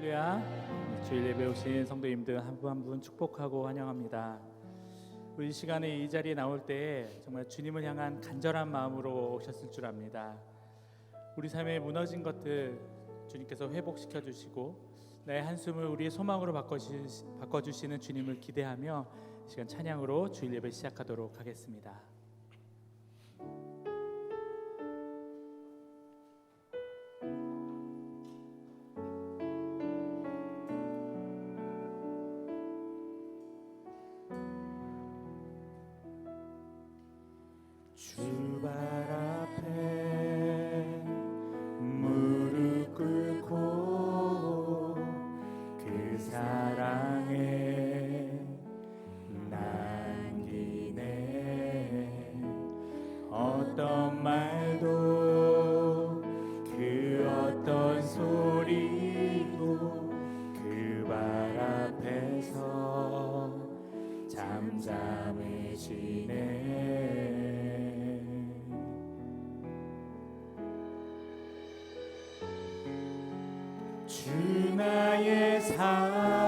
할렐루야. 주일 예배 오신 성도님들 한 분 한 분 축복하고 환영합니다. 우리 이 시간에 이 자리에 나올 때 정말 주님을 향한 간절한 마음으로 오셨을 줄 압니다. 우리 삶에 무너진 것들 주님께서 회복시켜 주시고 나의 한숨을 우리의 소망으로 바꿔 주시는 주님을 기대하며 이 시간 찬양으로 주일 예배 시작하도록 하겠습니다. 주발 주 나의 사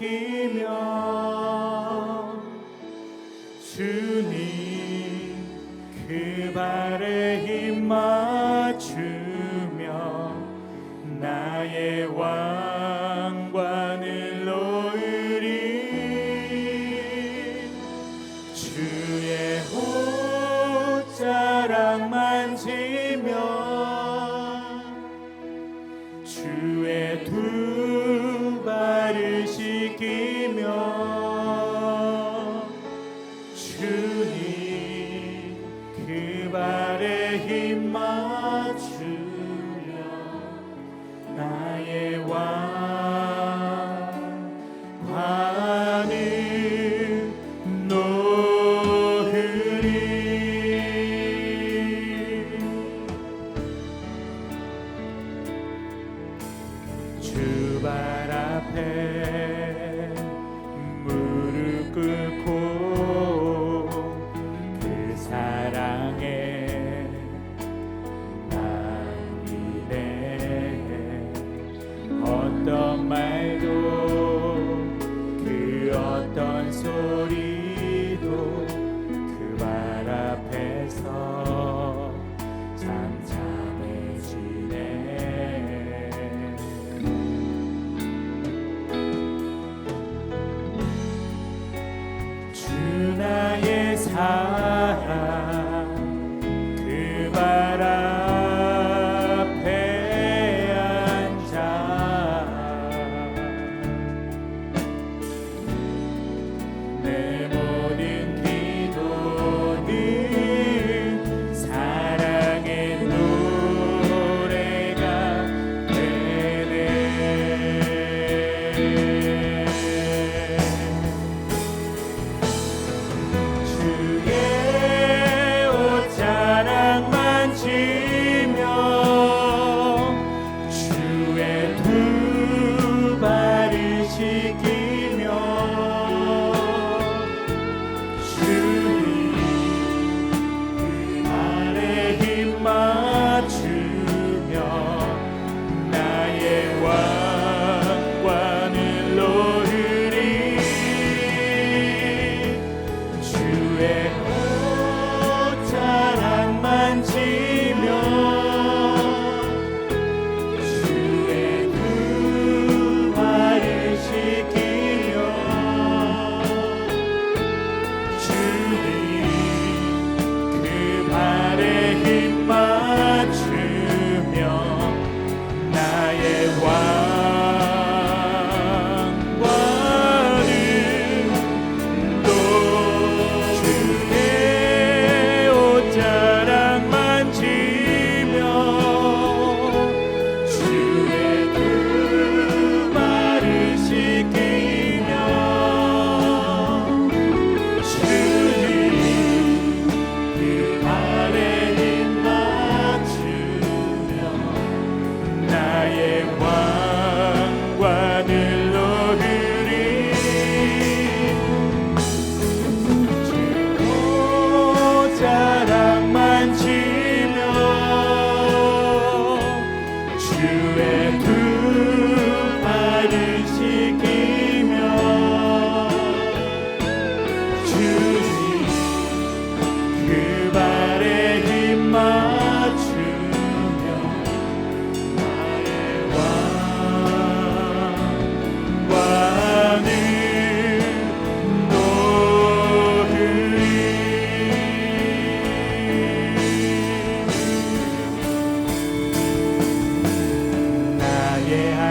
씻기며 씻기며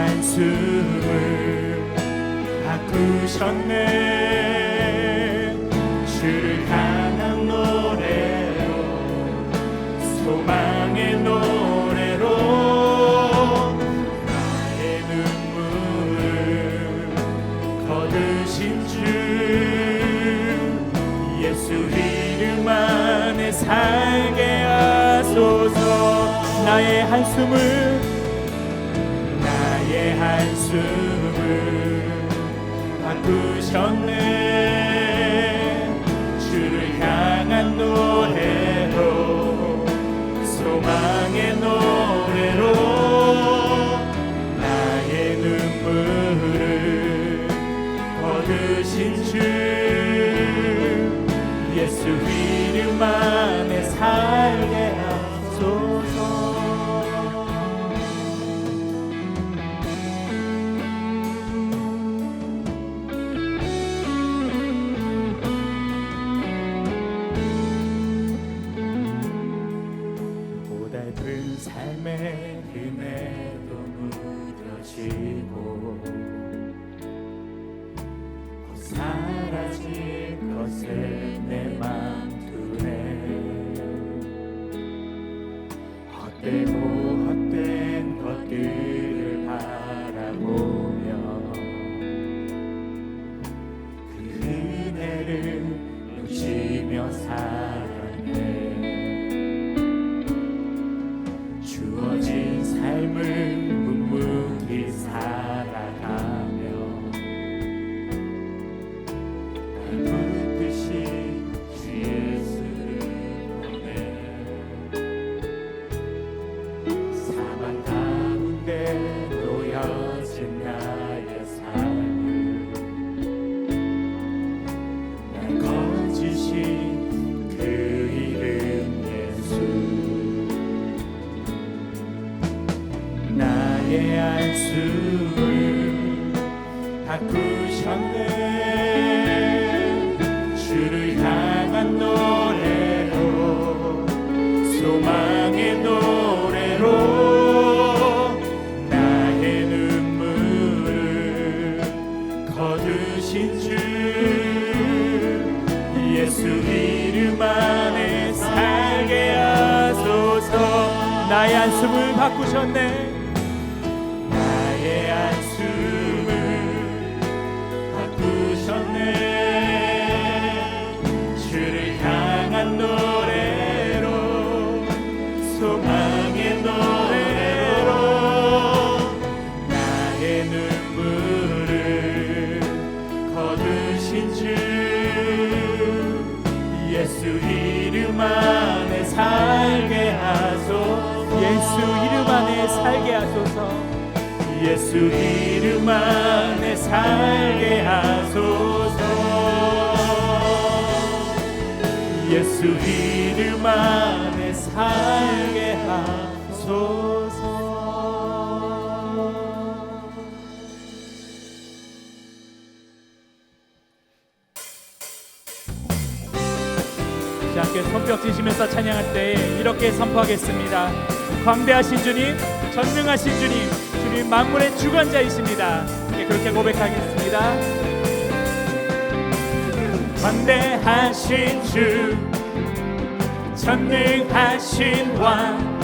한숨을 바꾸셨네. 주를 향한 노래로 소망의 노래로 나의 눈물을 거두신 주 예수 이름 안에 살게 하소서. 나의 한숨을 한숨을 바꾸셨네. 주를 향한 노 바꾸셨네 살게 하소서. 예수 이름 안에 살게 하소서. 예수 이름 안에 살게 하소서. 자, 함께 손뼉 치시면서 찬양할 때 이렇게 선포하겠습니다. 광대하신 주님, 전능하신 주님, 주님 만물의 주관자이십니다. 예, 그렇게 고백하겠습니다. 광대하신 주 전능하신 왕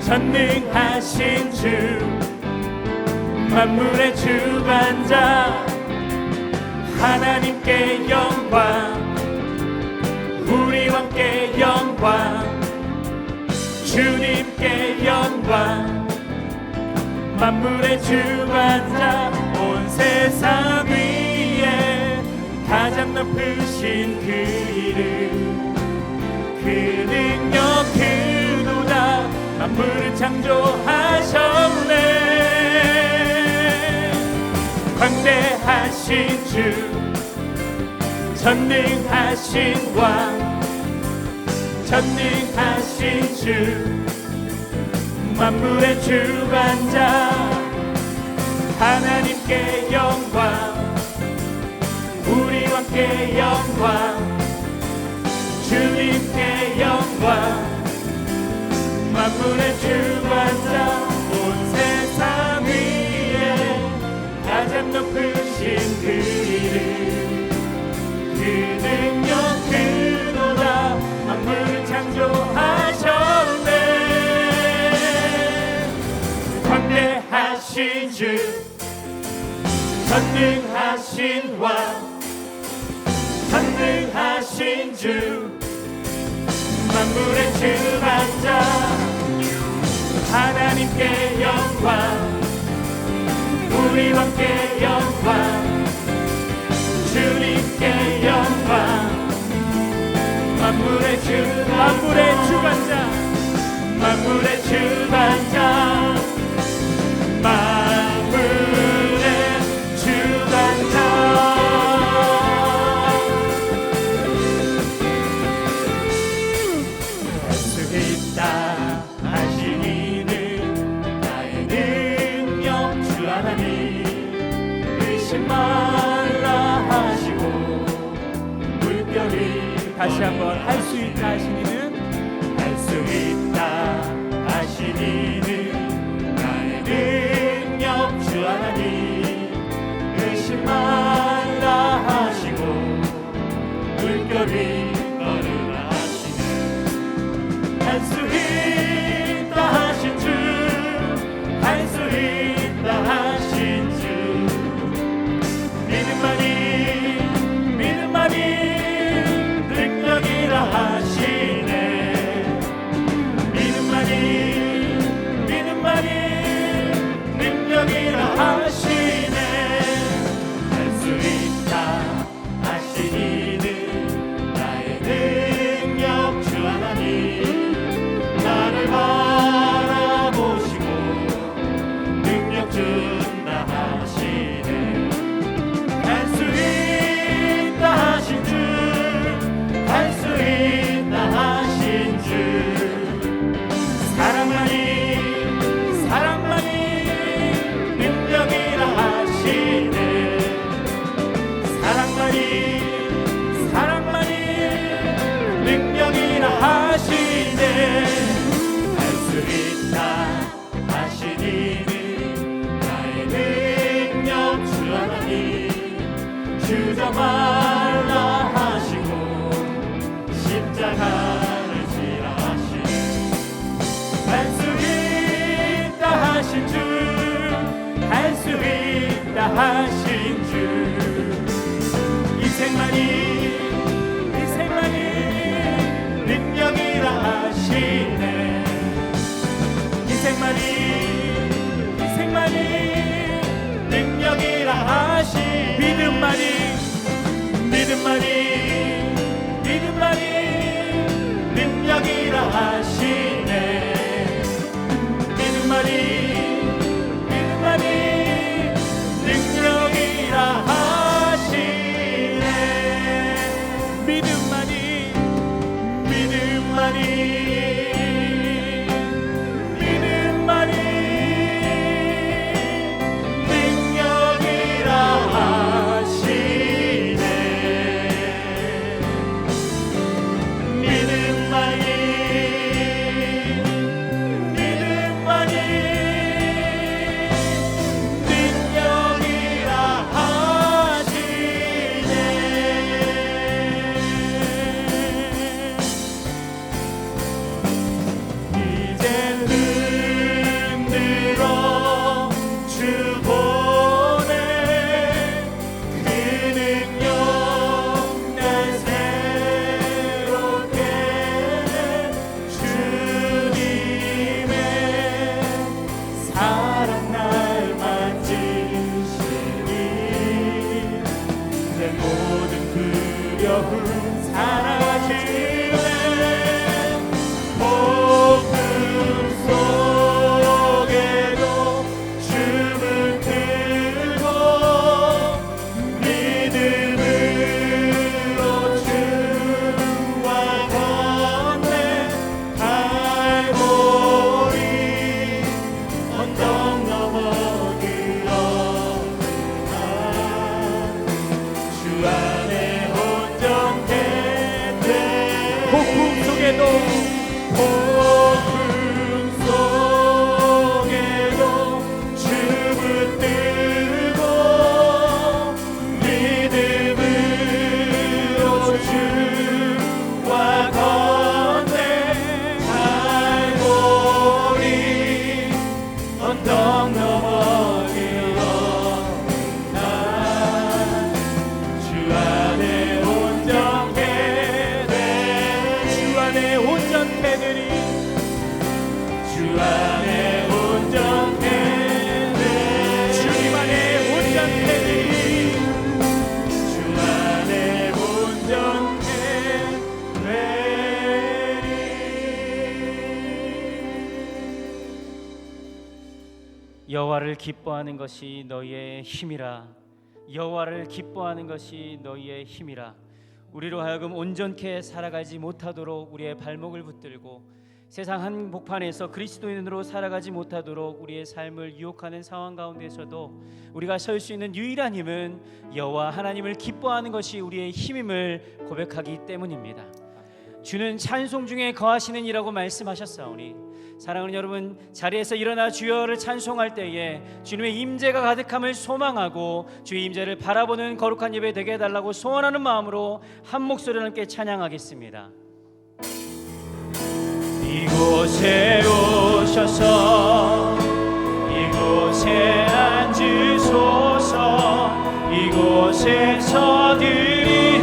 전능하신 주 만물의 주관자 하나님께 영광 주님께 영광. 만물의 주관자 온 세상 위에 가장 높으신 그 이름 그 능력 그도다 만물을 창조하셨네. 광대하신 주 전능하신 왕 전능하신 주 만물의 주관자 하나님께 영광 우리와 함께 영광 주님께 영광. 주. 전능하신 왕 전능하신 주. 만물의 주 만자 하나님께 영광 우리와 함께 영광. I 하신 주. 이생만이 이생만이 능력이라 하시네. 이생만이 이생만이 능력이라 하시 믿음만이 믿음만이 믿음만이 능력이라 하시네. 믿음만이 여호와를 기뻐하는 것이 너희의 힘이라 여호와를 기뻐하는 것이 너희의 힘이라 우리로 하여금 온전케 살아가지 못하도록 우리의 발목을 붙들고 세상 한복판에서 그리스도인으로 살아가지 못하도록 우리의 삶을 유혹하는 상황 가운데서도 우리가 설 수 있는 유일한 힘은 여호와 하나님을 기뻐하는 것이 우리의 힘임을 고백하기 때문입니다. 주는 찬송 중에 거하시는 이라고 말씀하셨사오니 사랑하는 여러분 자리에서 일어나 주여를 찬송할 때에 주님의 임재가 가득함을 소망하고 주의 임재를 바라보는 거룩한 예배 되게 해달라고 소원하는 마음으로 한 목소리로 함께 찬양하겠습니다. 이곳에 오셔서 이곳에 앉으소서 이곳에서 드리